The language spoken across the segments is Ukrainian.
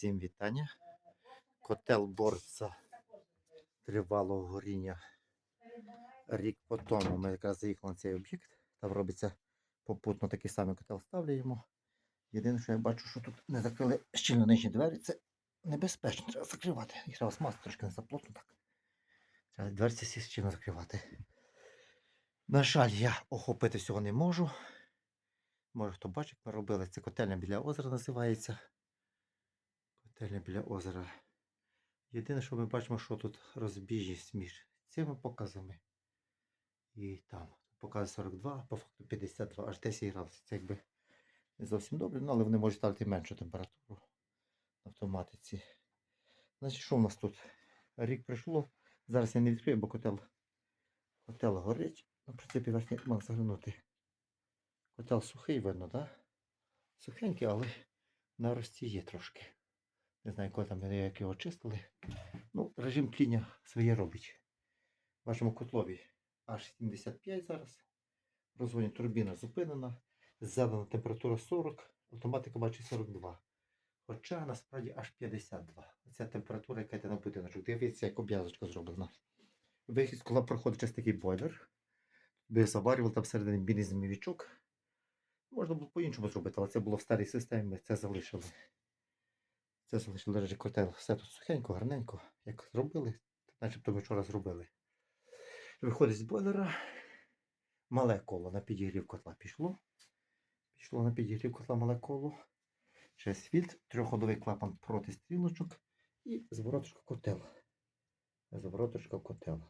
Всім вітання. Котел борця тривалого горіння. Рік по тому ми якраз заїхали на цей об'єкт. Там робиться попутно такий самий котел ставляємо. Єдине, що я бачу, що тут не закрили щільно нижні двері, це небезпечно. Треба закривати. Їх треба смазати трошки не заплотно так. Треба дверці всі щільно закривати. На жаль, я охопити всього не можу. Може хто бачить, ми робили. Це котельня біля озера називається. Котельня біля озера. Єдине, що ми бачимо, що тут розбіжність між цими показами і там. Показує 42, по факту 52, аж 10 градусів. Це якби не зовсім добре, ну, але вони можуть ставити меншу температуру на автоматиці. Значить, що в нас тут? Рік прийшло. Зараз я не відкрию, бо котел, котел горить. Ну, в принципі, верхній мав заглянути. Котел сухий, видно, так? Да? Сухенький, але на рості є трошки. Не знаю, коли там як його чистили. Ну, режим тління своє робить. В вашому котлові аж 75 зараз. Розводні турбіна зупинена. Зелена температура 40, автоматика бачить 42. Хоча насправді аж 52. Оця температура, яка йде на будиночок. Дивіться, як обв'язочка зроблена. Вихід, коли проходить через такий бойлер, би заварювали там всередині білий змівічок. Можна було по-іншому зробити, але це було в старій системі, ми це залишили. Це залишили речі, котел. Все тут сухенько, гарненько. Як зробили, начебто ми вчора зробили. Виходить з бойлера. Мале коло на підігрів котла пішло. Пішло на підігрів котла мале коло. Через фільтр, трьохходовий клапан проти стрілочок і звороточка котел. Звороточка котел.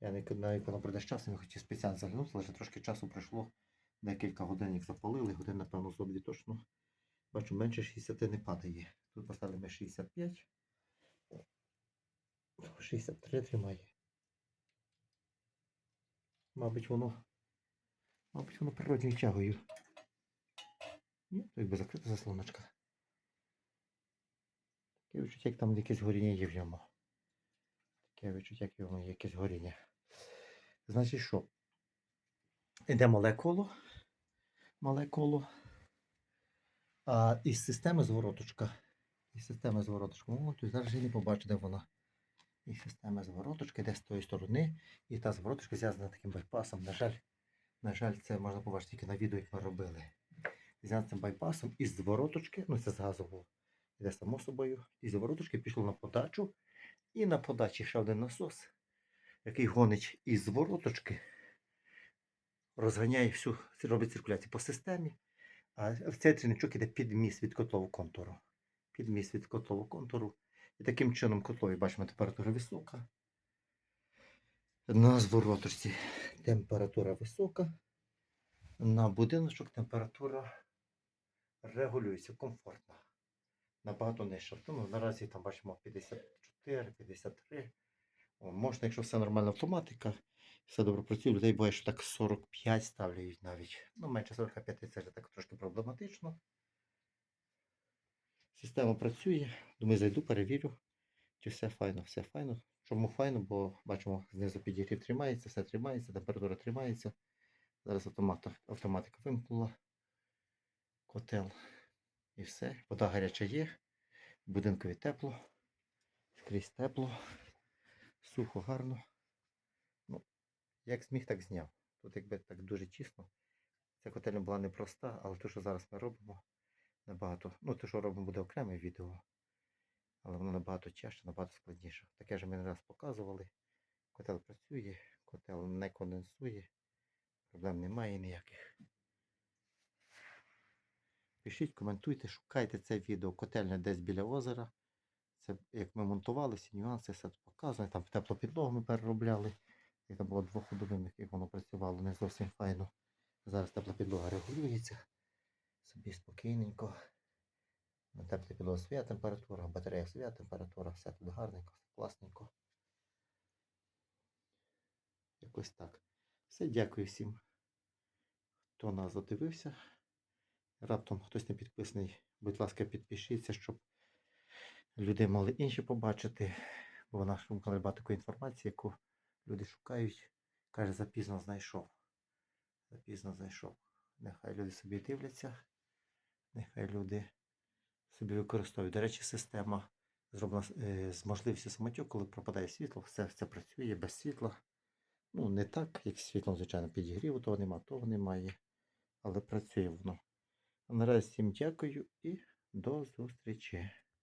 Я не навіть воно прийде з часом, я хотів спеціально заглянути, але вже трошки часу пройшло. Декілька годин їх запалили, годин, напевно, зо точно. Бачу, менше 60 не падає. Тут поставили ми 65. 63 тримає. Мабуть, воно. Мабуть, воно природньою тягою. Ні, то якби закрита заслоночка. Таке відчуття, як там якесь горіння є в ньому. Таке відчуття, як в ньому якесь горіння. Значить що? Іде мале коло. Мале коло. А із системи звороточка. Із системи звороточка. О, то зараз я не побачу, де вона. Із системи звороточка йде з тої сторони. І та звороточка зв'язана таким байпасом. На жаль, на жаль, це можна побачити тільки на відео, як ми робили. Зв'язана цим байпасом із звороточки, ну це з газового. Іде само собою. Із звороточки пішло на подачу. І на подачі ще один насос, який гонить із звороточки розганяє всю, робить циркуляцію по системі. А в цей тріничок іде підміс від котлового контуру. Підміс від котлового контуру. І таким чином котлові бачимо температура висока. На звороточці температура висока. На будиночок температура регулюється комфортно. Набагато нижче. Тому наразі там бачимо 54, 53. О, можна, якщо все нормальна автоматика, все добре працює, людей буває, що так 45 ставлять навіть. Ну, менше 45 це вже так трошки проблематично. Система працює. Думаю, зайду, перевірю, чи все файно, все файно. Чому файно? Бо бачимо, знизу підігрів тримається, все тримається, температура тримається. Зараз автомата, автоматика вимкнула. Котел. І все. Вода гаряча є. Будинкові тепло. Скрізь тепло. Сухо, гарно. Ну, як зміг, так зняв. Тут якби так дуже тісно. Ця котельня була непроста, але те, що зараз ми робимо, набагато. Ну, те, що робимо, буде окреме відео. Але воно набагато тяжче, набагато складніше. Таке ж ми не раз показували. Котел працює, котел не конденсує. Проблем немає ніяких. Пишіть, коментуйте, шукайте це відео. Котельня десь біля озера. Це як ми монтували, всі нюанси, все показано. Там теплопідлогу ми переробляли. І там було двоходовим, як воно працювало, не зовсім файно. Зараз теплопідлога регулюється. Собі спокійненько. На теплій підлога своя температура, батарея своя температура, все тут гарненько, все класненько. Якось так. Все, дякую всім, хто нас задивився. Раптом хтось не підписаний, будь ласка, підпишіться, щоб люди могли інші побачити. Бо в нашому каналі багато інформації, яку люди шукають. Каже, запізно знайшов. Запізно знайшов. Нехай люди собі дивляться. Нехай люди собі використовую. До речі, система зроблена з- е, можливістю самотюк, коли пропадає світло, все, все працює без світла. Ну, не так, як з світлом, звичайно, підігріву того нема, того немає. Але працює воно. Наразі всім дякую і до зустрічі.